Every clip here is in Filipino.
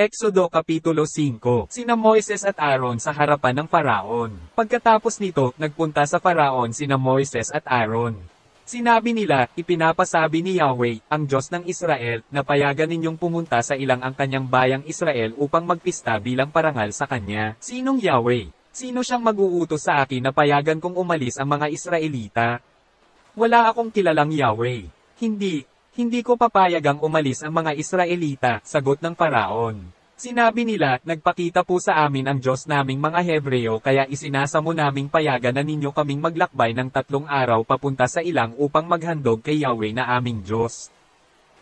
Exodo Kapitulo 5 Sina Moises at Aaron sa harapan ng Faraon. Pagkatapos nito, nagpunta sa Faraon sina Moises at Aaron. Sinabi nila, ipinapasabi ni Yahweh, ang Diyos ng Israel, na payagan ninyong pumunta sa ilang ang kanyang bayang Israel upang magpista bilang parangal sa kanya. Sinong Yahweh? Sino siyang mag-uutos sa akin na payagan kong umalis ang mga Israelita? Wala akong kilalang Yahweh. Hindi, hindi ko papayagang umalis ang mga Israelita, sagot ng Faraon. Sinabi nila, nagpakita po sa amin ang Diyos naming mga Hebreo kaya isinasa mo naming payagan na ninyo kaming maglakbay ng tatlong araw papunta sa ilang upang maghandog kay Yahweh na aming Diyos.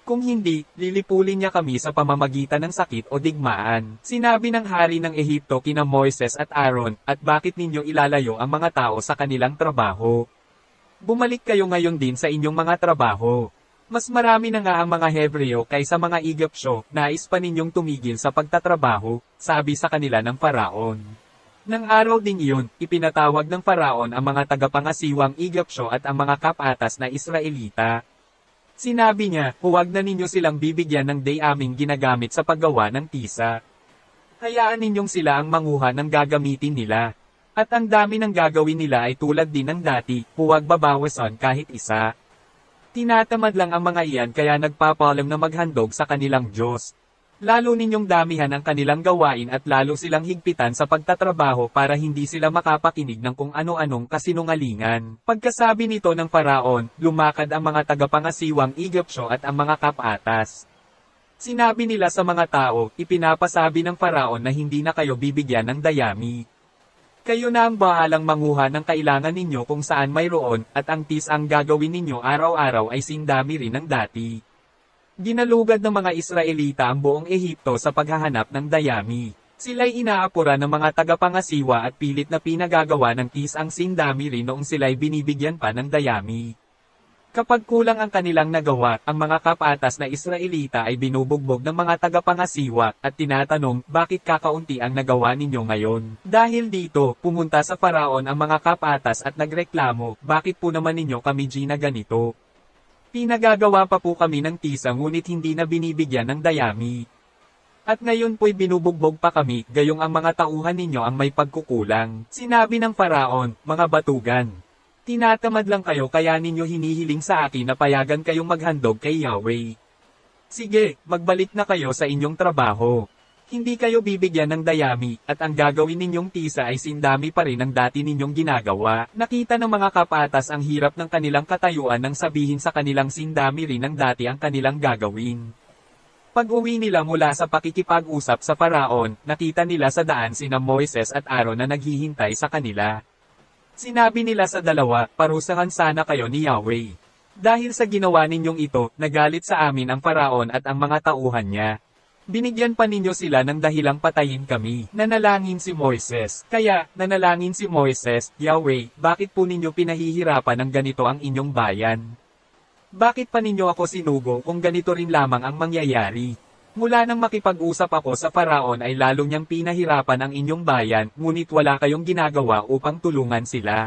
Kung hindi, lilipulin niya kami sa pamamagitan ng sakit o digmaan. Sinabi ng hari ng Ehipto kina Moises at Aaron, at bakit ninyo ilalayo ang mga tao sa kanilang trabaho? Bumalik kayo ngayon din sa inyong mga trabaho. Mas marami na nga ang mga Hebreo kaysa mga Egyptyo, nais pa ninyong tumigil sa pagtatrabaho, sabi sa kanila ng Faraon. Nang araw ding iyon, ipinatawag ng Faraon ang mga tagapangasiwang Egyptyo at ang mga kapatas na Israelita. Sinabi niya, huwag na ninyo silang bibigyan ng day aming ginagamit sa paggawa ng tisa. Hayaan ninyong sila ang manguha ng gagamitin nila. At ang dami ng gagawin nila ay tulad din ng dati, huwag babawasan kahit isa. Tinatamad lang ang mga iyan kaya nagpapalam na maghandog sa kanilang Diyos. Lalo ninyong damihan ang kanilang gawain at lalo silang higpitan sa pagtatrabaho para hindi sila makapakinig ng kung ano-anong kasinungalingan. Pagkasabi nito ng Faraon, lumakad ang mga tagapangasiwang Egyptyo at ang mga kapatas. Sinabi nila sa mga tao, ipinapasabi ng Faraon na hindi na kayo bibigyan ng dayami. Kayo na ang bahalang manguha ng kailangan ninyo kung saan mayroon, at ang tis ang gagawin ninyo araw-araw ay sindami rin ng dati. Ginalugad ng mga Israelita ang buong Ehipto sa paghahanap ng dayami. Sila'y inaapura ng mga tagapangasiwa at pilit na pinagagawa ng tis ang sindami rin noong sila'y binibigyan pa ng dayami. Kapag kulang ang kanilang nagawa, ang mga kapatas na Israelita ay binubugbog ng mga tagapangasiwa at tinatanong, bakit kakaunti ang nagawa ninyo ngayon? Dahil dito, pumunta sa Faraon ang mga kapatas at nagreklamo, bakit po naman ninyo kami Gina ganito? Pinagagawa pa po kami ng tisa ngunit hindi na binibigyan ng dayami. At ngayon po'y binubugbog pa kami, gayong ang mga tauhan ninyo ang may pagkukulang. Sinabi ng Faraon, mga batugan. Tinatamad lang kayo kaya ninyo hinihiling sa akin na payagan kayong maghandog kay Yahweh. Sige, magbalik na kayo sa inyong trabaho. Hindi kayo bibigyan ng dayami, at ang gagawin ninyong tisa ay sindami pa rin ang dati ninyong ginagawa. Nakita ng mga kapatas ang hirap ng kanilang katayuan nang sabihin sa kanilang sindami rin ang dati ang kanilang gagawin. Pag-uwi nila mula sa pakikipag-usap sa Faraon, nakita nila sa daan sina Moises at Aaron na naghihintay sa kanila. Sinabi nila sa dalawa, parusahan sana kayo ni Yahweh. Dahil sa ginawa ninyong ito, nagalit sa amin ang Faraon at ang mga tauhan niya. Binigyan pa ninyo sila ng dahilang patayin kami. Nanalangin si Moises. Kaya, nanalangin si Moises, Yahweh, bakit po ninyo pinahihirapan ng ganito ang inyong bayan? Bakit pa ninyo ako sinugo kung ganito rin lamang ang mangyayari? Mula nang makipag-usap ako sa Faraon ay lalo niyang pinahirapan ang inyong bayan, ngunit wala kayong ginagawa upang tulungan sila.